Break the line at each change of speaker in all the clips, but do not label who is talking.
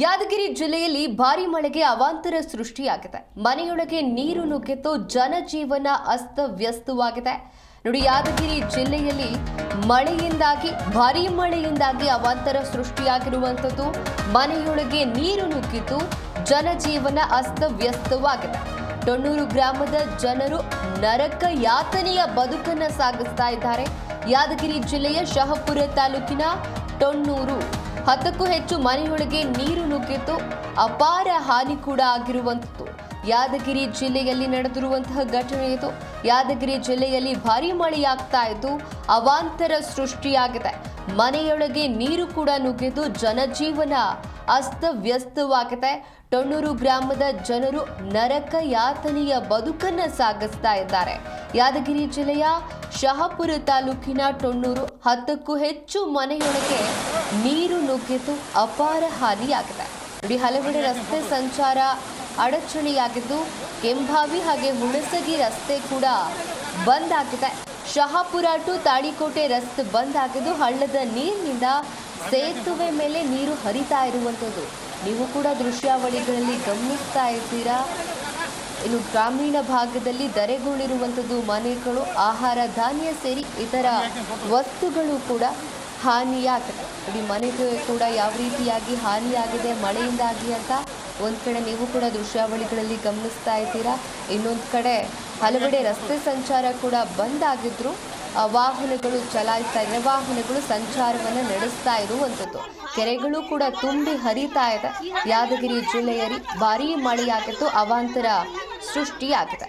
ಯಾದಗಿರಿ ಜಿಲ್ಲೆಯಲ್ಲಿ ಭಾರಿ ಮಳೆಗೆ ಅವಾಂತರ ಸೃಷ್ಟಿಯಾಗಿದೆ. ಮನೆಯೊಳಗೆ ನೀರು ನುಗ್ಗಿದ್ದು ಜನಜೀವನ ಅಸ್ತವ್ಯಸ್ತವಾಗಿದೆ. ನೋಡಿ, ಯಾದಗಿರಿ ಜಿಲ್ಲೆಯಲ್ಲಿ ಮಳೆಯಿಂದಾಗಿ, ಭಾರಿ ಮಳೆಯಿಂದಾಗಿ ಅವಾಂತರ ಸೃಷ್ಟಿಯಾಗಿರುವಂಥದ್ದು ಮನೆಯೊಳಗೆ ನೀರು ನುಗ್ಗಿದ್ದು ಜನಜೀವನ ಅಸ್ತವ್ಯಸ್ತವಾಗಿದೆ. ಡೊಣ್ಣೂರು ಗ್ರಾಮದ ಜನರು ನರಕ ಯಾತನೆಯ ಬದುಕನ್ನ ಸಾಗಿಸ್ತಾ ಇದ್ದಾರೆ. ಯಾದಗಿರಿ ಜಿಲ್ಲೆಯ ಶಹಪುರ ತಾಲೂಕಿನ ಟೊಣ್ಣೂರು ಹತ್ತಕ್ಕೂ ಹೆಚ್ಚು ಮನೆಯೊಳಗೆ ನೀರು ನುಗ್ಗಿದ್ದು ಅಪಾರ ಹಾನಿ ಕೂಡ ಆಗಿರುವಂಥದ್ದು. ಯಾದಗಿರಿ ಜಿಲ್ಲೆಯಲ್ಲಿ ನಡೆದಿರುವಂತಹ ಘಟನೆ ಇದು. ಯಾದಗಿರಿ ಜಿಲ್ಲೆಯಲ್ಲಿ ಭಾರಿ ಮಳೆಯಾಗ್ತಾ ಇದ್ದು ಅವಾಂತರ ಸೃಷ್ಟಿಯಾಗಿದೆ. ಮನೆಯೊಳಗೆ ನೀರು ಕೂಡ ನುಗ್ಗಿದ್ದು ಜನಜೀವನ ಅಸ್ತವ್ಯಸ್ತವಾಗಿದೆ. ಟೊಣ್ಣೂರು ಗ್ರಾಮದ ಜನರು ನರಕ ಯಾತನೆಯ ಬದುಕನ್ನ ಸಾಗಿಸ್ತಾ ಇದ್ದಾರೆ. ಯಾದಗಿರಿ ಜಿಲ್ಲೆಯ ಶಹಾಪುರ ತಾಲೂಕಿನ ಟೊಣ್ಣೂರು ಹತ್ತಕ್ಕೂ ಹೆಚ್ಚು ಮನೆಯೊಳಗೆ ನೀರು ನುಗ್ಗಿದ್ದು ಅಪಾರ ಹಾನಿಯಾಗಿದೆ. ಇಡೀ ಹಲವೆಡೆ ರಸ್ತೆ ಸಂಚಾರ ಅಡಚಣೆಯಾಗಿದ್ದು, ಕೆಂಭಾವಿ ಹಾಗೆ ಹುಣಸಗಿ ರಸ್ತೆ ಕೂಡ ಬಂದ್ ಆಗಿದೆ. ಶಹಾಪುರ ಟು ತಾಳಿಕೋಟೆ ರಸ್ತೆ ಬಂದ್ ಆಗಿದ್ದು, ಹಳ್ಳದ ನೀರಿನಿಂದ ಸೇತುವೆ ಮೇಲೆ ನೀರು ಹರಿತಾ ಇರುವಂಥದ್ದು. ನೀವು ಕೂಡ ದೃಶ್ಯಾವಳಿಗಳಲ್ಲಿ ಗಮನಿಸ್ತಾ ಇದ್ದೀರಾ? ಇನ್ನು ಗ್ರಾಮೀಣ ಭಾಗದಲ್ಲಿ ದರೆಗೊಂಡಿರುವಂಥದ್ದು ಮನೆಗಳು, ಆಹಾರ ಧಾನ್ಯ ಸೇರಿ ಇತರ ವಸ್ತುಗಳು ಕೂಡ ಹಾನಿಯಾಗಿದೆ ಇಡೀ ಮನೆಗೆ ಕೂಡ ಯಾವ ರೀತಿಯಾಗಿ ಹಾನಿಯಾಗಿದೆ, ಮಳೆಯಿಂದಾಗಿ ಅಂತ ಒಂದು ಕಡೆ ನೀವು ಕೂಡ ದೃಶ್ಯಾವಳಿಗಳಲ್ಲಿ ಗಮನಿಸ್ತಾ ಇದ್ದೀರಾ. ಇನ್ನೊಂದು ಕಡೆ ಹಲವೆಡೆ ರಸ್ತೆ ಸಂಚಾರ ಕೂಡ ಬಂದ್ ಆಗಿದ್ರು. ವಾಹನಗಳು ಚಲಾಯಿಸ್ತಾ ಇದ್ದಾರೆ ವಾಹನಗಳು ಸಂಚಾರವನ್ನು ನಡೆಸ್ತಾ ಇರುವಂಥದ್ದು ಕೆರೆಗಳು ಕೂಡ ತುಂಬಿ ಹರಿತಾ ಇದೆ. ಯಾದಗಿರಿ ಜಿಲ್ಲೆಯಲ್ಲಿ ಭಾರೀ ಮಳೆಯಾಗಿದ್ದು ಅವಾಂತರ ಸೃಷ್ಟಿಯಾಗಿದೆ.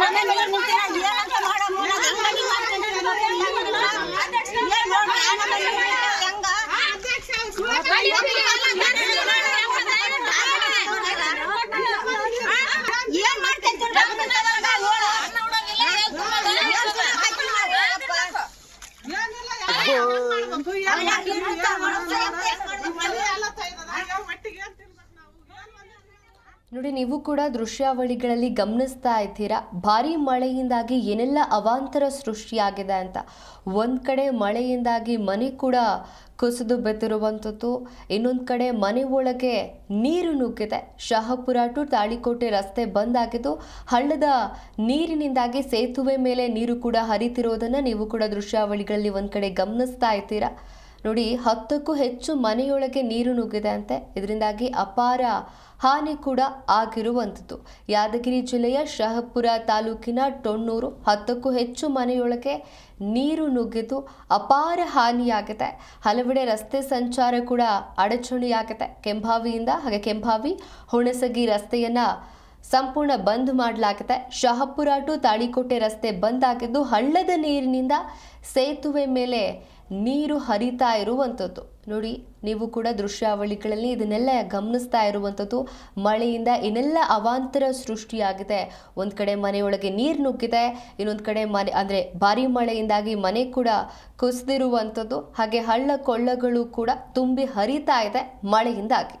ಹಂಗೆ ನೋಡಿ, ನೀವು
ಕೂಡ ದೃಶ್ಯಾವಳಿಗಳಲ್ಲಿ ಗಮನಿಸ್ತಾ ಇದ್ದೀರಾ? ಭಾರಿ ಮಳೆಯಿಂದಾಗಿ ಏನೆಲ್ಲ ಅವಾಂತರ ಸೃಷ್ಟಿಯಾಗಿದೆ ಅಂತ? ಒಂದು ಕಡೆ ಮಳೆಯಿಂದಾಗಿ ಮನೆ ಕೂಡ ಕುಸಿದು ಬೆತ್ತಿರುವಂಥದ್ದು ಇನ್ನೊಂದು ಕಡೆ ಮನೆ ಒಳಗೆ ನೀರು ನುಗ್ಗಿದೆ. ಶಹಾಪುರ ಟು ತಾಳಿಕೋಟೆ ರಸ್ತೆ ಬಂದ್ ಆಗಿದ್ದು, ಹಳ್ಳದ ನೀರಿನಿಂದಾಗಿ ಸೇತುವೆ ಮೇಲೆ ನೀರು ಕೂಡ ಹರಿತಿರೋದನ್ನು ನೀವು ಕೂಡ ದೃಶ್ಯಾವಳಿಗಳಲ್ಲಿ ಒಂದು ಕಡೆ ಗಮನಿಸ್ತಾ ಇದ್ದೀರಾ? ನೋಡಿ, ಹತ್ತಕ್ಕೂ ಹೆಚ್ಚು ಮನೆಯೊಳಗೆ ನೀರು ನುಗ್ಗಿದೆ ಅಂತೆ. ಇದರಿಂದಾಗಿ ಅಪಾರ ಹಾನಿ ಕೂಡ ಆಗಿರುವಂಥದ್ದು. ಯಾದಗಿರಿ ಜಿಲ್ಲೆಯ ಶಹಪುರ ತಾಲೂಕಿನ ಟೊಣ್ಣೂರು ಹತ್ತಕ್ಕೂ ಹೆಚ್ಚು ಮನೆಯೊಳಗೆ ನೀರು ನುಗ್ಗಿದ್ದು ಅಪಾರ ಹಾನಿಯಾಗಿದೆ. ಹಲವೆಡೆ ರಸ್ತೆ ಸಂಚಾರ ಕೂಡ ಅಡಚಣೆಯಾಗಿದೆ. ಕೆಂಭಾವಿಯಿಂದ, ಹಾಗೆ ಕೆಂಭಾವಿ, ಹುಣಸಗಿ ರಸ್ತೆಯನ್ನ ಸಂಪೂರ್ಣ ಬಂದ್ ಮಾಡಲಾಗಿದೆ ಶಹಪುರ ಟು ತಾಳಿಕೋಟೆ ರಸ್ತೆ ಬಂದ್ ಆಗಿದ್ದು ಹಳ್ಳದ ನೀರಿನಿಂದ ಸೇತುವೆ ಮೇಲೆ ನೀರು ಹರಿತಾ ಇರುವಂಥದ್ದು ನೋಡಿ, ನೀವು ಕೂಡ ದೃಶ್ಯಾವಳಿಗಳಲ್ಲಿ ಇದನ್ನೆಲ್ಲ ಗಮನಿಸ್ತಾ ಇರುವಂಥದ್ದು ಮಳೆಯಿಂದ ಏನೆಲ್ಲ ಅವಾಂತರ ಸೃಷ್ಟಿಯಾಗಿದೆ. ಒಂದು ಕಡೆ ಮನೆಯೊಳಗೆ ನೀರು ನುಗ್ಗಿದೆ. ಇನ್ನೊಂದು ಕಡೆ ಮನೆ, ಅಂದರೆ ಭಾರಿ ಮಳೆಯಿಂದಾಗಿ ಮನೆ ಕೂಡ ಕುಸಿದಿರುವಂಥದ್ದು ಹಾಗೆ ಹಳ್ಳ ಕೊಳ್ಳಗಳು ಕೂಡ ತುಂಬಿ ಹರಿತಾ ಇದೆ ಮಳೆಯಿಂದಾಗಿ.